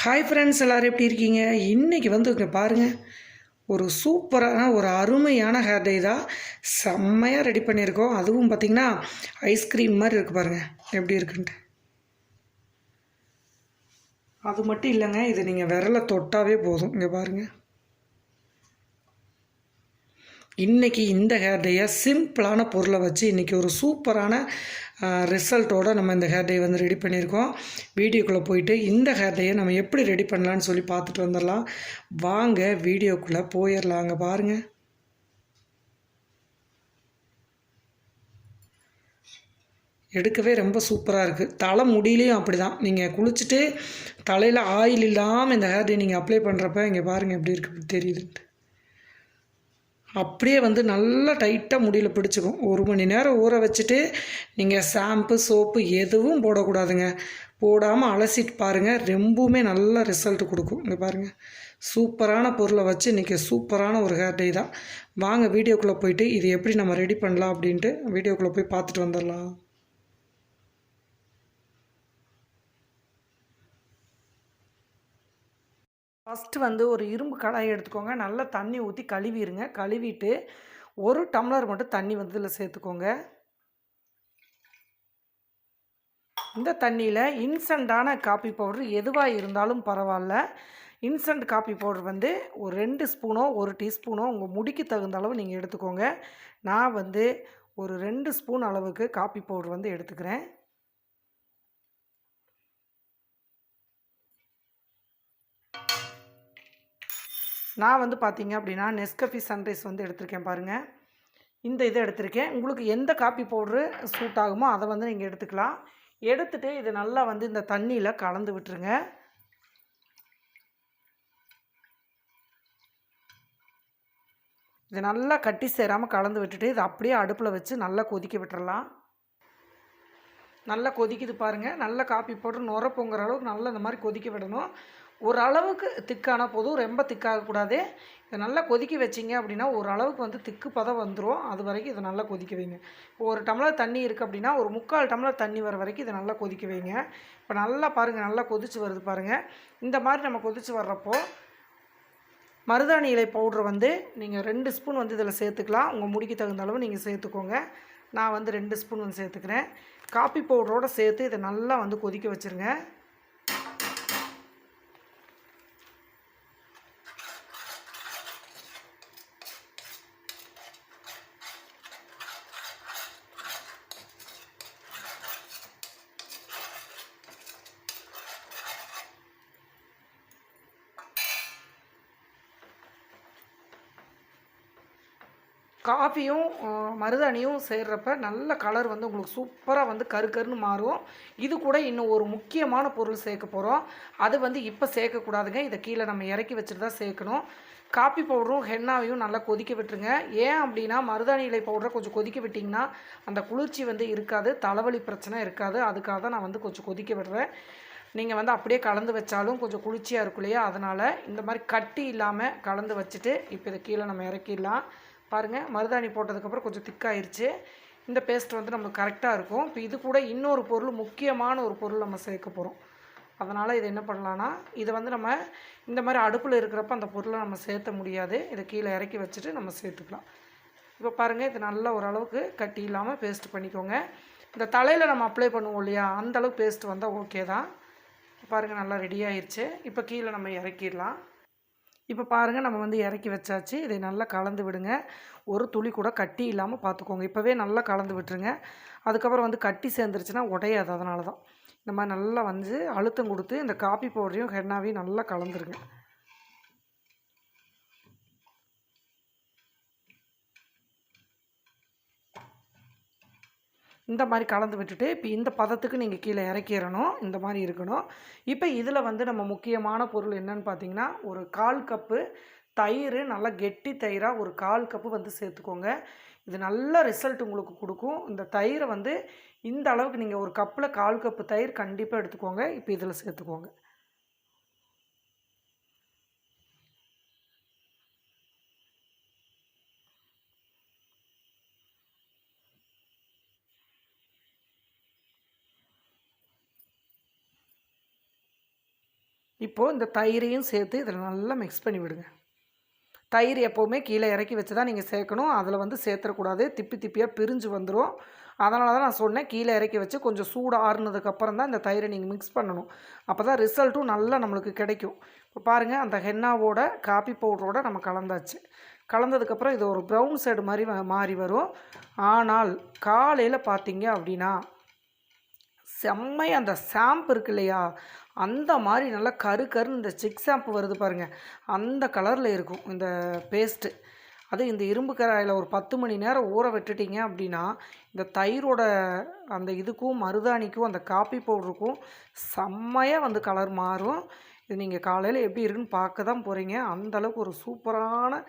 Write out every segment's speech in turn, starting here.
Hi friends எல்லோரும் எப்படி இருக்கீங்க? இன்றைக்கி வந்து இங்கே பாருங்கள் ஒரு சூப்பரான ஒரு அருமையான ஹேர் டை தான் செம்மையாக ரெடி பண்ணியிருக்கோம். அதுவும் பார்த்திங்கன்னா ஐஸ்கிரீம் மாதிரி இருக்குது பாருங்கள் எப்படி இருக்குன்ட்டு. அது மட்டும் இல்லைங்க இது நீங்கள் விரலை தொட்டாவே போதும். இங்கே பாருங்கள் இன்றைக்கி இந்த ஹேர்டையை சிம்பிளான பொருளை வச்சு இன்றைக்கி ஒரு சூப்பரான ரிசல்ட்டோடு நம்ம இந்த ஹேர் வந்து ரெடி பண்ணியிருக்கோம். வீடியோக்குள்ளே போயிட்டு இந்த ஹேர்டையை நம்ம எப்படி ரெடி பண்ணலான்னு சொல்லி பார்த்துட்டு வந்துடலாம். வாங்க வீடியோக்குள்ளே போயிடலாங்க பாருங்கள் எடுக்கவே ரொம்ப சூப்பராக இருக்குது தலை முடியிலையும் அப்படி தான் நீங்கள் குளிச்சுட்டு தலையில் ஆயில் இல்லாமல் இந்த ஹேர் நீங்கள் அப்ளை பண்ணுறப்ப இங்கே பாருங்கள் எப்படி இருக்குது தெரியுதுன்ட்டு. அப்படியே வந்து நல்லா டைட்டாக முடியில் பிடிச்சிக்கும். ஒரு மணி நேரம் ஊற வச்சுட்டு நீங்கள் ஷாம்பு சோப்பு எதுவும் போடக்கூடாதுங்க. போடாமல் அலசிட்டு பாருங்கள் ரொம்பவுமே நல்ல ரிசல்ட் கொடுக்கும். இங்கே பாருங்கள் சூப்பரான பொருளை வச்சு இன்றைக்கி சூப்பரான ஒரு ஹேர் டே தான். வாங்க வீடியோக்குள்ளே போயிட்டு இது எப்படி நம்ம ரெடி பண்ணலாம் அப்படின்ட்டு வீடியோக்குள்ளே போய் பார்த்துட்டு வந்துடலாம். ஃபஸ்ட்டு வந்து ஒரு இரும்பு கடாயை எடுத்துக்கோங்க. நல்லா தண்ணி ஊற்றி கழுவிடுங்க கழுவிட்டு ஒரு டம்ளர் மட்டும் தண்ணி வந்து இதில் சேர்த்துக்கோங்க. இந்த தண்ணியில் இன்ஸ்டண்ட்டான காப்பி பவுட்ரு எதுவாக இருந்தாலும் பரவாயில்ல. இன்ஸ்டன்ட் காப்பி பவுடர் வந்து ஒரு ரெண்டு ஸ்பூனோ ஒரு டீஸ்பூனோ உங்கள் முடிக்கு தகுந்த அளவு நீங்கள் எடுத்துக்கோங்க. நான் வந்து ஒரு ரெண்டு ஸ்பூன் அளவுக்கு காப்பி பவுடர் வந்து எடுத்துக்கிறேன். நான் வந்து பார்த்தீங்க அப்படின்னா நெஸ்கஃபி சன்ரைஸ் வந்து எடுத்திருக்கேன் பாருங்கள் இந்த இதை எடுத்திருக்கேன். உங்களுக்கு எந்த காப்பி பவுட்ரு சூட் ஆகுமோ அதை வந்து நீங்கள் எடுத்துக்கலாம். எடுத்துகிட்டு இது நல்லா வந்து இந்த தண்ணியில் கலந்து விட்டுருங்க. இது நல்லா கட்டி சேராமல் கலந்து விட்டுட்டு இதை அப்படியே அடுப்பில் வச்சு நல்லா கொதிக்க விட்டுறலாம். நல்லா கொதிக்குது பாருங்கள் நல்லா காப்பி போட்டு நுர பொங்குற அளவுக்கு நல்லா இந்த மாதிரி கொதிக்க விடணும். ஓரளவுக்கு திக்கான போதும். ரொம்ப திக்காகக்கூடாது இதை நல்லா கொதிக்க வச்சிங்க அப்படின்னா ஓரளவுக்கு வந்து திக்கு பதம் வந்துடும் அது வரைக்கும் இதை நல்லா கொதிக்க வைங்க. இப்போ ஒரு டம்ளர் தண்ணி இருக்குது அப்படின்னா ஒரு முக்கால் டம்ளர் தண்ணி வர வரைக்கும் இதை நல்லா கொதிக்க வைங்க. இப்போ நல்லா பாருங்கள் நல்லா கொதிச்சு வருது பாருங்கள் இந்த மாதிரி நம்ம கொதிச்சு வர்றப்போ மருதாணி இலை பவுட்ரு வந்து நீங்கள் ரெண்டு ஸ்பூன் வந்து இதில் சேர்த்துக்கலாம். உங்கள் முடிக்கு தகுந்த அளவு நீங்கள் சேர்த்துக்கோங்க. நான் வந்து ரெண்டு ஸ்பூன் வந்து சேர்த்துக்கிறேன். காப்பி பவுடரோடு சேர்த்து இதை நல்லா வந்து கொதிக்க வச்சுருங்க. காஃபியும் மருதாணியும் சேர்றப்ப நல்ல கலர் வந்து உங்களுக்கு சூப்பராக வந்து கரு கருன்னு மாறும். இது கூட இன்னும் ஒரு முக்கியமான பொருள் சேர்க்க போகிறோம் அது வந்து இப்போ சேர்க்கக்கூடாதுங்க இதை கீழே நம்ம இறக்கி வச்சுட்டு தான் சேர்க்கணும். காப்பி பவுடரும் ஹென்னாவையும் நல்லா கொதிக்க விட்டுருங்க. ஏன் அப்படின்னா மருதாணி இலை பவுடரை கொஞ்சம் கொதிக்க விட்டிங்கன்னா அந்த குளிர்ச்சி வந்து இருக்காது தலைவலி பிரச்சனை இருக்காது. அதுக்காக தான் நான் வந்து கொஞ்சம் கொதிக்க விடுறேன். நீங்கள் வந்து அப்படியே கலந்து வச்சாலும் கொஞ்சம் குளிர்ச்சியாக இருக்கும் இல்லையா? அதனால் இந்த மாதிரி கட்டி இல்லாமல் கலந்து வச்சுட்டு இப்போ இதை கீழே நம்ம இறக்கிடலாம். பாருங்கள் மருதாணி போட்டதுக்கப்புறம் கொஞ்சம் திக்காயிருச்சு இந்த பேஸ்ட் வந்து நம்மளுக்கு கரெக்டாக இருக்கும். இப்போ இது கூட இன்னொரு பொருள் முக்கியமான ஒரு பொருள் நம்ம சேர்க்க போகிறோம் அதனால் இதை என்ன பண்ணலான்னா இதை வந்து நம்ம இந்த மாதிரி அடுப்பில் இருக்கிறப்ப அந்த பொருளை நம்ம சேர்த்த முடியாது. இதை கீழே இறக்கி வச்சுட்டு நம்ம சேர்த்துக்கலாம். இப்போ பாருங்கள் இது நல்லா ஓரளவுக்கு கட்டி இல்லாமல் பேஸ்ட் பண்ணிக்கோங்க. இந்த தலையில் நம்ம அப்ளை பண்ணுவோம் இல்லையா அந்தளவுக்கு பேஸ்ட் வந்தால் ஓகே தான். பாருங்கள் நல்லா ரெடி ஆயிடுச்சு இப்போ கீழே நம்ம இறக்கிடலாம். இப்போ பாருங்கள் நம்ம வந்து இறக்கி வச்சாச்சு. இதை நல்லா கலந்து விடுங்க. ஒரு துளி கூட கட்டி இல்லாமல் பார்த்துக்கோங்க. இப்போவே நல்லா கலந்து விட்டுருங்க. அதுக்கப்புறம் வந்து கட்டி சேர்ந்துருச்சுன்னா உடையாது அதனால தான். இந்த மாதிரி நல்லா வந்து அழுத்தம் கொடுத்து இந்த காப்பி பவுடரையும் ஹென்னாவையும் நல்லா கலந்துருங்க. இந்த மாதிரி கலந்து விட்டுட்டு இப்போ இந்த பதத்துக்கு நீங்கள் கீழே இறக்கிடணும் இந்த மாதிரி இருக்கணும். இப்போ இதில் வந்து நம்ம முக்கியமான பொருள் என்னன்னு பார்த்தீங்கன்னா ஒரு கால் கப்பு தயிர் நல்லா கெட்டி தயிராக ஒரு கால் கப்பு வந்து சேர்த்துக்கோங்க. இது நல்ல ரிசல்ட் உங்களுக்கு கொடுக்கும். இந்த தயிரை வந்து இந்த அளவுக்கு நீங்கள் ஒரு கப்பில் கால் கப்பு தயிர் கண்டிப்பாக எடுத்துக்கோங்க. இப்போ இதில் சேர்த்துக்கோங்க. இப்போது இந்த தயிரையும் சேர்த்து இதில் நல்லா மிக்ஸ் பண்ணி விடுங்க. தயிர் எப்போவுமே கீழே இறக்கி வச்சு தான் நீங்கள் சேர்க்கணும். அதில் வந்து சேர்த்துடக்கூடாது திப்பி திப்பியாக பிரிஞ்சு வந்துடும் அதனால தான் நான் சொன்னேன் கீழே இறக்கி வச்சு கொஞ்சம் சூடு ஆறுனதுக்கப்புறம் தான் இந்த தயிரை நீங்கள் மிக்ஸ் பண்ணணும். அப்போ தான் ரிசல்ட்டும் நல்லா நம்மளுக்கு கிடைக்கும். இப்போ பாருங்கள் அந்த ஹென்னாவோட காப்பி பவுடரோட நம்ம கலந்தாச்சு. கலந்ததுக்கப்புறம் இது ஒரு ப்ரௌன் சைடு மாதிரி மாறி வரும். ஆனால் காலையில் பார்த்தீங்க அப்படின்னா செம்மை அந்த ஷாம்பு இருக்கு இல்லையா? அந்த மாதிரி நல்லா கரு கருன்னு இந்த சிக் ஷாம்பு வருது பாருங்கள் அந்த கலரில் இருக்கும் இந்த பேஸ்ட்டு. அது இந்த இரும்பு கராயில் ஒரு பத்து மணி நேரம் ஊற விட்டுட்டிங்க அப்படின்னா இந்த தயிரோட அந்த இதுக்கும் மருதாணிக்கும் அந்த காப்பி பவுடருக்கும் செம்மையாக வந்து கலர் மாறும். இது நீங்கள் காலையில் எப்படி இருக்குன்னு பார்க்க தான் போகிறீங்க அந்தளவுக்கு ஒரு சூப்பரான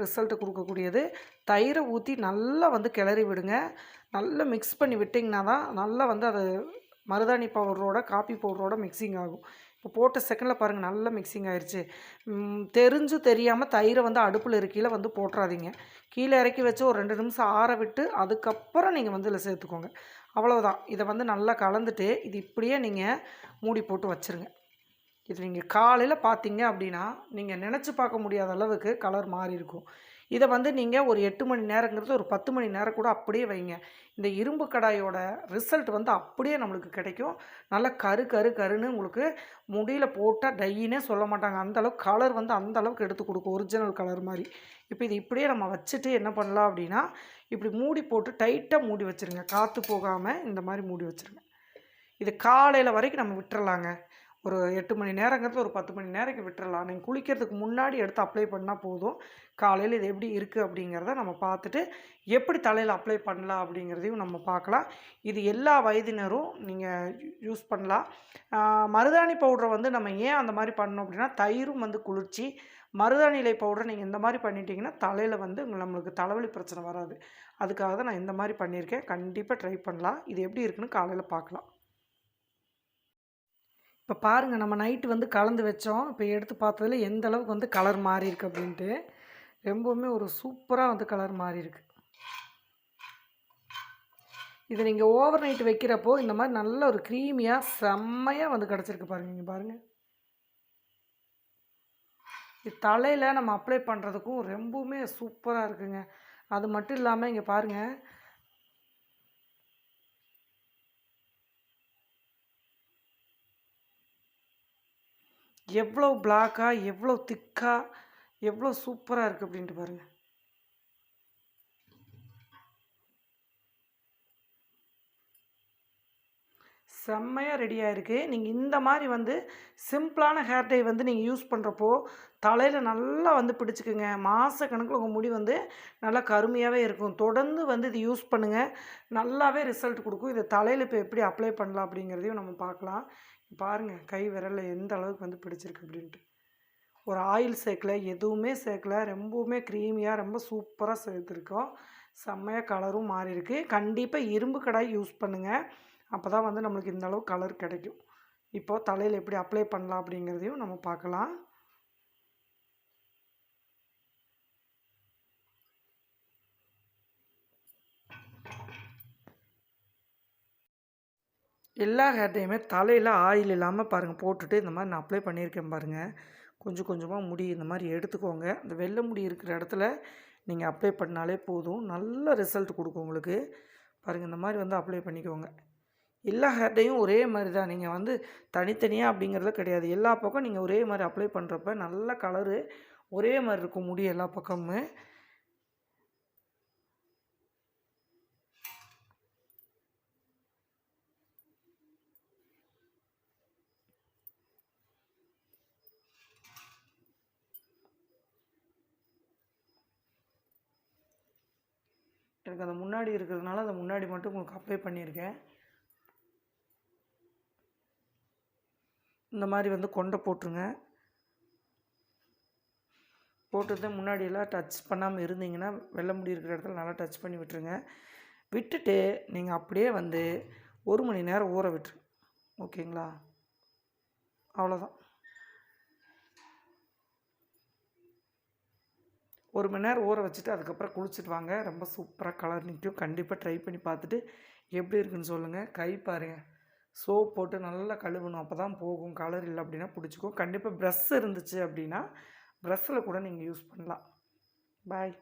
ரிசல்ட்டு கொடுக்கக்கூடியது. தயிரை ஊற்றி நல்லா வந்து கிளறி விடுங்க. நல்லா மிக்ஸ் பண்ணி விட்டிங்கன்னா தான் நல்லா வந்து அது மருதாணி பவுடரோட காப்பி பவுடரோட மிக்சிங் ஆகும். இப்போ போட்ட செகண்டில் பாருங்கள் நல்லா மிக்சிங் ஆயிடுச்சு தெரிஞ்சு தெரியாமல் தயிரை வந்து அடுப்பில் இருக்கையில் வந்து போட்டுறாதீங்க. கீழே இறக்கி வச்சு ஒரு ரெண்டு நிமிஷம் ஆற விட்டு அதுக்கப்புறம் நீங்கள் வந்து இதில் சேர்த்துக்கோங்க. அவ்வளோதான் இதை வந்து நல்லா கலந்துட்டு இது இப்படியே நீங்கள் மூடி போட்டு வச்சுருங்க. இது நீங்கள் காலையில் பார்த்தீங்க அப்படின்னா நீங்கள் நினச்சி பார்க்க முடியாத அளவுக்கு கலர் மாறி இருக்கும். இதை வந்து நீங்கள் ஒரு எட்டு மணி நேரங்கிறது ஒரு பத்து மணி நேரம் கூட அப்படியே வைங்க. இந்த இரும்பு கடாயோட ரிசல்ட் வந்து அப்படியே நம்மளுக்கு கிடைக்கும். நல்லா கரு கரு கருன்னு உங்களுக்கு முடியில் போட்டால் டையினே சொல்ல மாட்டாங்க. அந்த அளவுக்கு கலர் வந்து அந்தளவுக்கு எடுத்து கொடுக்கும். ஒரிஜினல் கலர் மாதிரி. இப்போ இது இப்படியே நம்ம வச்சுட்டு என்ன பண்ணலாம் அப்படின்னா இப்படி மூடி போட்டு டைட்டாக மூடி வச்சுருங்க. காற்று போகாமல் இந்த மாதிரி மூடி வச்சுருங்க. இது காலையில் வரைக்கும் நம்ம விட்டுறலாங்க. ஒரு எட்டு மணி நேரங்கிறது ஒரு பத்து மணி நேரத்துக்கு விட்டுறலாம். நீங்கள் குளிக்கிறதுக்கு முன்னாடி எடுத்து அப்ளை பண்ணால் போதும். காலையில் இது எப்படி இருக்குது அப்படிங்கிறத நம்ம பார்த்துட்டு எப்படி தலையில் அப்ளை பண்ணலாம் அப்படிங்கிறதையும் நம்ம பார்க்கலாம். இது எல்லா வயதினரும் நீங்கள் யூஸ் பண்ணலாம். மருதாணி பவுடரை வந்து நம்ம ஏன் அந்த மாதிரி பண்ணோம் அப்படின்னா தயிரும் வந்து குளிர்ச்சி. மருதாணி இலை பவுடரை நீங்கள் இந்த மாதிரி பண்ணிட்டீங்கன்னா தலையில் வந்து நம்மளுக்கு தலைவலி பிரச்சனை வராது. அதுக்காக தான் நான் இந்த மாதிரி பண்ணியிருக்கேன். கண்டிப்பாக ட்ரை பண்ணலாம். இது எப்படி இருக்குன்னு காலையில் பார்க்கலாம். இப்போ பாருங்கள் நம்ம நைட்டு வந்து கலந்து வச்சோம். இப்போ எடுத்து பார்த்ததில் எந்த அளவுக்கு வந்து கலர் மாறி இருக்கு அப்படின்ட்டு ரொம்பவுமே ஒரு சூப்பராக வந்து கலர் மாறி இருக்கு இது நீங்கள் ஓவர் நைட் வைக்கிறப்போ இந்த மாதிரி நல்ல ஒரு க்ரீமியாக செம்மையாக வந்து கிடச்சிருக்கு பாருங்க இங்கே பாருங்கள் இது தலையில் நம்ம அப்ளை பண்ணுறதுக்கும் ரொம்பவுமே சூப்பராக இருக்குங்க. அது மட்டும் இல்லாமல் இங்கே பாருங்கள் எவ்வளோ பிளாக்காக எவ்வளோ திக்காக எவ்வளோ சூப்பராக இருக்குது அப்படின்ட்டு பாருங்கள் செம்மையாக ரெடியாக இருக்குது நீங்கள் இந்த மாதிரி வந்து சிம்பிளான ஹேர் டை வந்து நீங்கள் யூஸ் பண்ணுறப்போ தலையில் நல்லா வந்து பிடிச்சிக்குங்க. மாத கணக்கில் உங்கள் முடி வந்து நல்லா கருமையாகவே இருக்கும். தொடர்ந்து வந்து இது யூஸ் பண்ணுங்கள் நல்லாவே ரிசல்ட் கொடுக்கும். இதை தலையில் இப்போ எப்படி அப்ளை பண்ணலாம் அப்படிங்கிறதையும் நம்ம பார்க்கலாம். பாருங்கள் கை விரலில் எந்த அளவுக்கு வந்து பிடிச்சிருக்கு அப்படின்ட்டு. ஒரு ஆயில் சேர்க்கல எதுவுமே சேர்க்கல ரொம்பவுமே க்ரீமியாக ரொம்ப சூப்பராக சேர்த்துருக்கோம். செம்மையாக கலரும் மாறிருக்கு கண்டிப்பாக இரும்பு கடாய் யூஸ் பண்ணுங்கள் அப்போ தான் வந்து நம்மளுக்கு இந்த அளவு கலர் கிடைக்கும். இப்போது தலையில் எப்படி அப்ளை பண்ணலாம் அப்படிங்கிறதையும் நம்ம பார்க்கலாம். எல்லா ஹேர்டையுமே தலையில் ஆயில் இல்லாமல் பாருங்கள் போட்டுட்டு இந்த மாதிரி நான் அப்ளை பண்ணியிருக்கேன் பாருங்கள் கொஞ்சம் கொஞ்சமாக முடி இந்த மாதிரி எடுத்துக்கோங்க. இந்த வெள்ளை முடி இருக்கிற இடத்துல நீங்கள் அப்ளை பண்ணாலே போதும். நல்ல ரிசல்ட் கொடுக்கும் உங்களுக்கு. பாருங்கள் இந்த மாதிரி வந்து அப்ளை பண்ணிக்கோங்க. எல்லா ஹேர்டையும் ஒரே மாதிரி தான். நீங்கள் வந்து தனித்தனியாக அப்படிங்கிறது கிடையாது. எல்லா பக்கம் நீங்கள் ஒரே மாதிரி அப்ளை பண்ணுறப்ப நல்ல கலரு ஒரே மாதிரி இருக்கும் முடி எல்லா பக்கமும். எனக்கு அந்த முன்னாடி இருக்கிறதுனால அந்த முன்னாடி மட்டும் உங்களுக்கு அப்ளை பண்ணியிருக்கேன். இந்த மாதிரி வந்து கொண்டை போட்டுருங்க. போட்டுட்டு முன்னாடியெல்லாம் டச் பண்ணாமல் இருந்தீங்கன்னா வெள்ளை முடி இருக்கிற இடத்துல நல்லா டச் பண்ணி விட்டுருங்க. விட்டுட்டு நீங்கள் அப்படியே வந்து ஒரு மணி நேரம் ஊற விட்டுருங்க. ஓகேங்களா? அவ்வளோதான் ஒரு மணி நேரம் ஊற வச்சுட்டு அதுக்கப்புறம் குளிச்சுட்டு வாங்க. ரொம்ப சூப்பராக கலர் நிற்கும். கண்டிப்பாக ட்ரை பண்ணி பார்த்துட்டு எப்படி இருக்குன்னு சொல்லுங்கள் கை பாருங்கள் சோப் போட்டு நல்லா கழுவணும். அப்போ தான் போகும். கலர் இல்லை அப்படின்னா பிடிச்சிக்கும். கண்டிப்பாக ப்ரெஷ் இருந்துச்சு அப்படின்னா ப்ரெஷ்ஷில் கூட நீங்கள் யூஸ் பண்ணலாம். பாய்